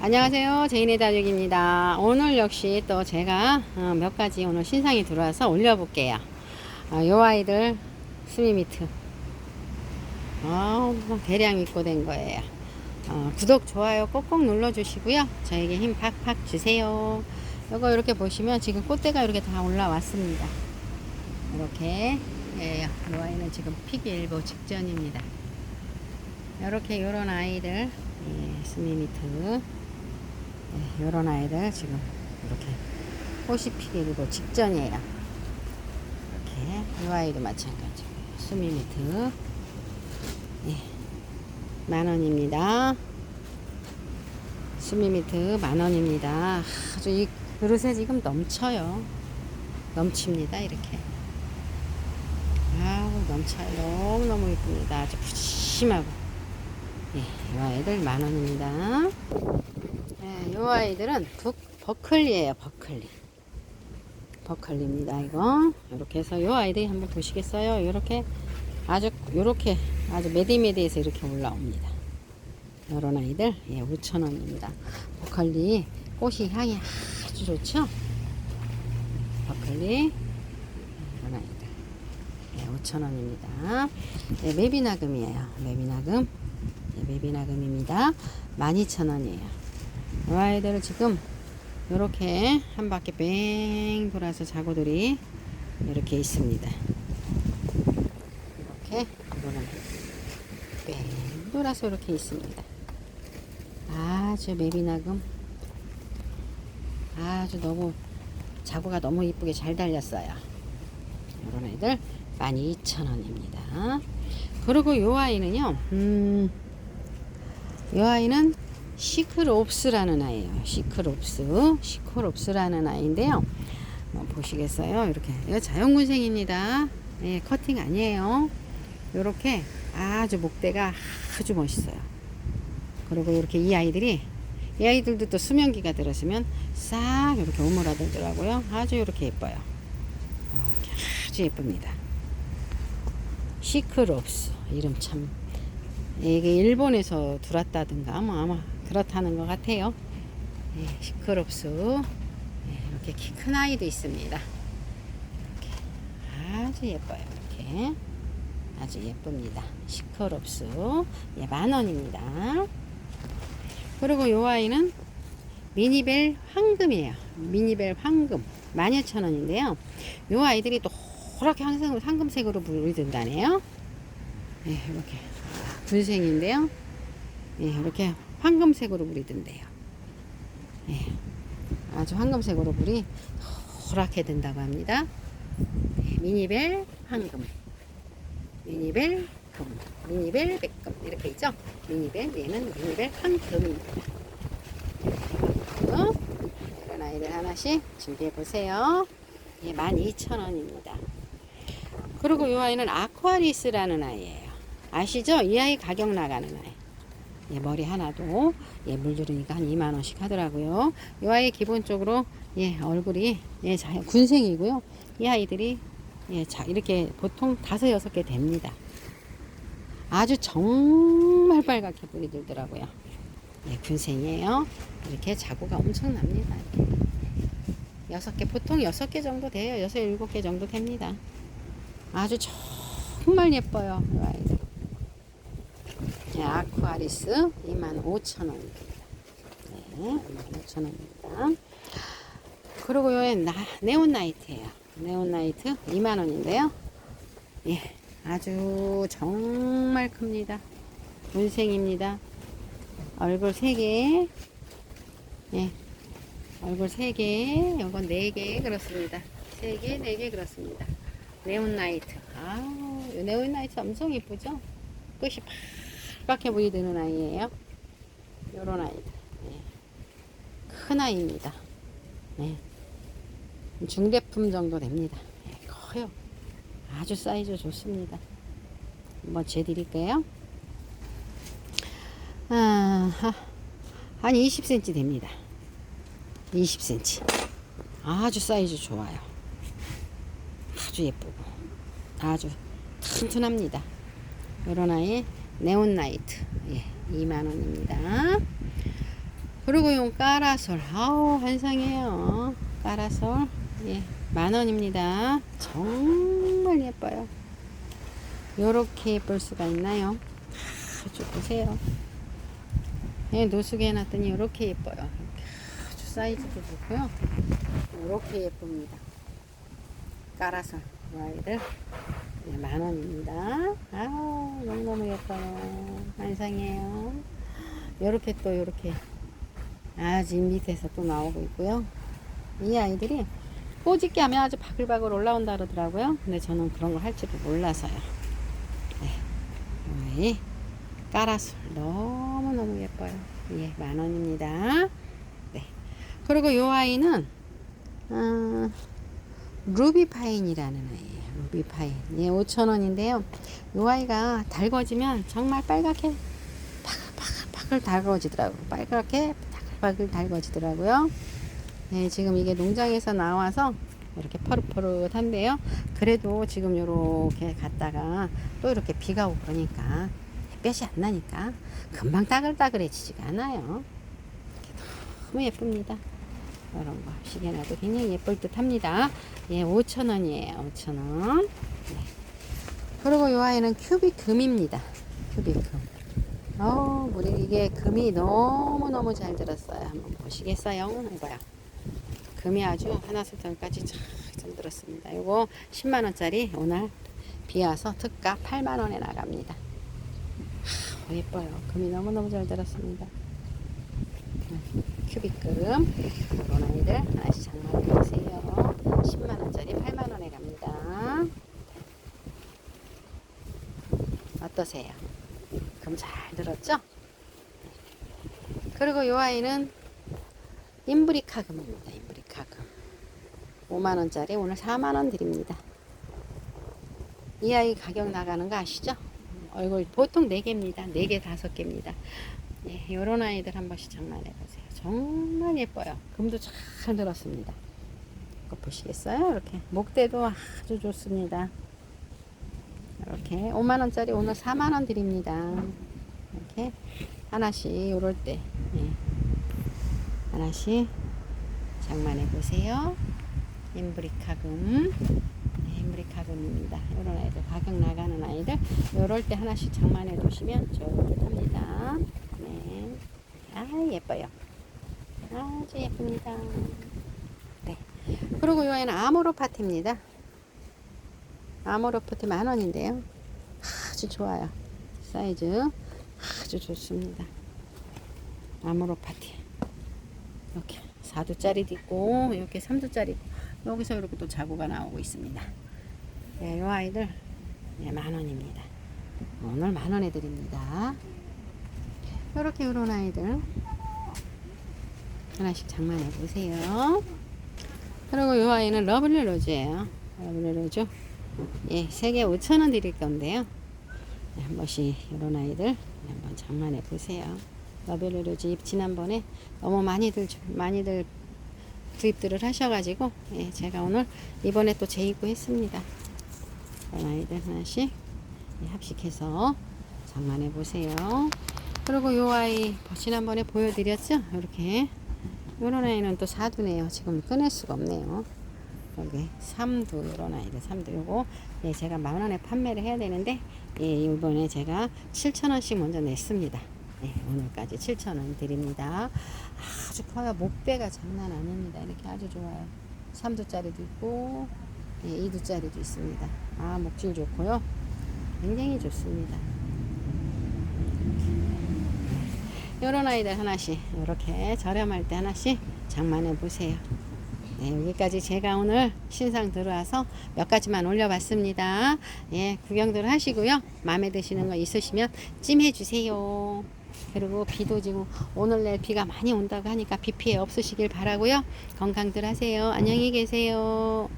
안녕하세요. 제인의 다육입니다. 오늘 역시 또 제가 어, 몇 가지 오늘 신상이 들어와서 올려볼게요. 어, 요 아이들 스미미트. 어, 대량 입고된 거예요. 어, 구독, 좋아요 꼭꼭 눌러 주시고요. 저에게 힘 팍팍 주세요. 요거 이렇게 보시면 지금 꽃대가 이렇게 다 올라왔습니다. 이렇게 예, 요 아이는 지금 피기 일보 직전입니다. 이렇게 요런 아이들 예, 스미미트 네, 요런 아이들 지금 이렇게 꽃이 일보 직전이에요. 이렇게 이 아이도 마찬가지. 스미미트 예, 만 원입니다. 스미미트 만 원입니다. 아주 이 그릇에 지금 넘쳐요. 넘칩니다. 이렇게. 아우 넘쳐요. 너무너무 이쁩니다. 아주 푸짐하고. 예, 이 아이들 만 원입니다. 예, 이 아이들은 북, 버클리예요. 버클리. 버클리입니다. 이거 이렇게 해서 이 아이들이 한번 보시겠어요? 이렇게 아주 이렇게 아주 메디메디해서 이렇게 올라옵니다. 이런 아이들 예, 5,000원입니다. 버클리 꽃이 향이 아주 좋죠? 버클리 이런 아이들 예, 5,000원입니다. 예, 메비나금이에요. 메비나금 예, 메비나금입니다. 12,000원이에요. 이 아이들은 지금 이렇게 한 바퀴 뺑 돌아서 자고들이 이렇게 있습니다. 이렇게 이거는 뺑 돌아서 이렇게 있습니다. 아주 메비나금 아주 너무 자구가 너무 이쁘게 잘 달렸어요. 이런 애들 12,000원입니다. 그리고 이 아이는요, 음, 이 아이는 시크롭스라는 아이예요. 시크롭스, 시크롭스라는 아이인데요. 어, 보시겠어요? 이렇게 이거 자연군생입니다. 예, 커팅 아니에요. 이렇게 아주 목대가 아주 멋있어요. 그리고 이렇게 이 아이들이 이 아이들도 또 수면기가 들었으면 싹 이렇게 오므라들더라고요. 아주 이렇게 예뻐요. 어, 아주 예쁩니다. 시크롭스 이름 참 이게 일본에서 들었다든가 아마 아마 그렇다는 것 같아요. 예, 시크롭스 예, 이렇게 키 큰 아이도 있습니다. 아주 예뻐요. 이렇게 아주 예쁩니다. 시크롭스 예, 만 원입니다. 그리고 요 아이는 미니벨 황금이에요. 미니벨 황금 12,000원인데요. 요 아이들이 노랗게 항상 황금색으로 물이 든다네요. 예, 이렇게 분생인데요. 예, 이렇게 황금색으로 물이 든대요. 예, 아주 황금색으로 물이 노랗게 든다고 합니다. 예, 미니벨 황금, 미니벨 금, 미니벨 백금 이렇게 있죠. 미니벨 얘는 미니벨 황금입니다. 어? 이런 아이들 하나씩 준비해 보세요. 예, 12,000원입니다. 그리고 이 아이는 아쿠아리스라는 아이예요. 아시죠? 이 아이 가격 나가는 아이. 예, 머리 하나도 예, 물들으니까 한 2만 원씩 하더라고요. 이 아이 기본적으로 예, 얼굴이 예, 자, 군생이고요. 이 아이들이 예, 자, 이렇게 보통 다섯 여섯 개 됩니다. 아주 정말 빨갛게 불이 들더라고요. 예, 군생이에요. 이렇게 자구가 엄청납니다. 여섯 개 보통 여섯 개 정도 돼요. 여섯 일곱 개 정도 됩니다. 아주 정말 예뻐요. 이 아이들. 네, 아쿠아리스 25,000원입니다. 네, 25,000원입니다. 그리고 요에 나, 네온나이트예요. 네온나이트 2만원인데요. 예, 아주 정말 큽니다. 분생입니다. 얼굴 3개, 예, 얼굴 3개, 요건 4개 그렇습니다. 3개, 4개 그렇습니다. 네온나이트. 요 네온나이트 엄청 이쁘죠? 끝이 빨갛게 보이드는 아이예요. 요런 아이들. 네. 큰 아이입니다. 네. 중대품 정도 됩니다. 네, 커요. 아주 사이즈 좋습니다. 한번 재드릴게요. 아, 한 20cm 됩니다. 20cm. 아주 사이즈 좋아요. 아주 예쁘고 아주 튼튼합니다. 요런 아이 네온나이트 예, 2만원입니다. 그리고 요 까라솔. 아우, 환상이에요. 까라솔. 예, 만 원입니다. 정말 예뻐요. 요렇게 예쁠 수가 있나요? 아주 보세요. 예, 노숙에 해놨더니 요렇게 예뻐요. 아주 사이즈도 좋고요. 요렇게 예쁩니다. 까라솔. 이 아이들. 네, 만 원입니다. 아, 너무너무 예뻐요. 환상이에요. 요렇게 또 요렇게 아주 밑에서 또 나오고 있고요. 이 아이들이 꼬집게 하면 아주 바글바글 올라온다 그러더라고요. 근데 저는 그런 걸 할 줄을 몰라서요. 네. 이 까라솔 너무너무 예뻐요. 예, 만 원입니다. 네. 그리고 요 아이는 어, 루비파인이라는 아이예요. 루비파인. 예, 5,000원인데요. 요 아이가 달궈지면 정말 빨갛게 바글바글 달궈지더라고요. 빨갛게 바글바글 달궈지더라고요. 네, 지금 이게 농장에서 나와서 이렇게 퍼릇퍼릇한데요. 그래도 지금 요렇게 갔다가 또 이렇게 비가 오고 그러니까 햇볕이 안 나니까 금방 따글따글해지지가 않아요. 이렇게 너무 예쁩니다. 이런 거 시계나도 굉장히 예쁠 듯 합니다. 예, 5,000원이에요. 5,000원. 네. 그리고 이 아이는 큐빅 금입니다. 큐빅 금. 어, 우리 이게 금이 너무너무 잘 들었어요. 한번 보시겠어요? 이거요. 금이 아주 하나부터까지 잘 들었습니다. 이거 10만원짜리 오늘 비 와서 특가 8만원에 나갑니다. 하, 예뻐요. 금이 너무너무 잘 들었습니다. 큐비금 이런 아이들 하나씩 장만해 보세요. 10만원짜리 8만원에 갑니다. 어떠세요? 금잘 들었죠? 그리고 이 아이는 인브리카금입니다. 인브리카금 5만원짜리 오늘 4만원 드립니다. 이 아이 가격 나가는 거 아시죠? 얼굴 보통 4개입니다. 4개, 5개입니다. 예, 요런 아이들 한 번씩 장만해 보세요. 정말 예뻐요. 금도 잘 들었습니다. 이거 보시겠어요? 이렇게 목대도 아주 좋습니다. 이렇게 5만원짜리 오늘 4만원 드립니다. 이렇게 하나씩 요럴 때 예. 하나씩 장만해 보세요. 인브리카금 네, 인브리카금입니다. 이런 아이들 가격 나가는 아이들 요럴 때 하나씩 장만해 두시면 좋을 듯 합니다. 네. 아 예뻐요. 아주 예쁩니다. 네. 그리고 요 아이는 아모로 파티입니다. 아모로프트 만원인데요. 아주 좋아요. 사이즈 아주 좋습니다. 아모로 파티. 이렇게 4두짜리도 있고, 이렇게 3두짜리 여기서 이렇게 또 자구가 나오고 있습니다. 네, 이 아이들 네, 만 원입니다. 오늘 만 원에 드립니다. 이렇게 이런 아이들 하나씩 장만해 보세요. 그리고 이 아이는 러블리 로즈예요. 러블리 로즈. 예, 3개 5천원 드릴 건데요. 네, 한 번씩 이런 아이들 한번 장만해 보세요. 러벨로즈 집 지난번에 너무 많이들 많이들 구입들을 하셔가지고 예, 제가 오늘 이번에 또 재입고했습니다. 이런 아이들 하나씩 예, 합식해서 장만해 보세요. 그리고 요 아이 지난번에 보여드렸죠? 이렇게. 요런 아이는 또 사두네요. 지금 꺼낼 수가 없네요. 여기 3두 이런 아이들 3두. 요거 예, 제가 만원에 판매를 해야 되는데 예, 이번에 제가 7천원씩 먼저 냈습니다. 예, 오늘까지 7천원 드립니다. 아주 커요. 목대가 장난 아닙니다. 이렇게 아주 좋아요. 3두짜리도 있고 예, 2두짜리도 있습니다. 아 목줄 좋고요. 굉장히 좋습니다 이런 아이들 하나씩 이렇게 저렴할 때 하나씩 장만해 보세요 네, 여기까지 제가 오늘 신상 들어와서 몇 가지만 올려봤습니다. 예, 구경들 하시고요. 마음에 드시는 거 있으시면 찜해 주세요. 그리고 비도 지금 오늘 내일 비가 많이 온다고 하니까 비 피해 없으시길 바라고요. 건강들 하세요. 안녕히 계세요.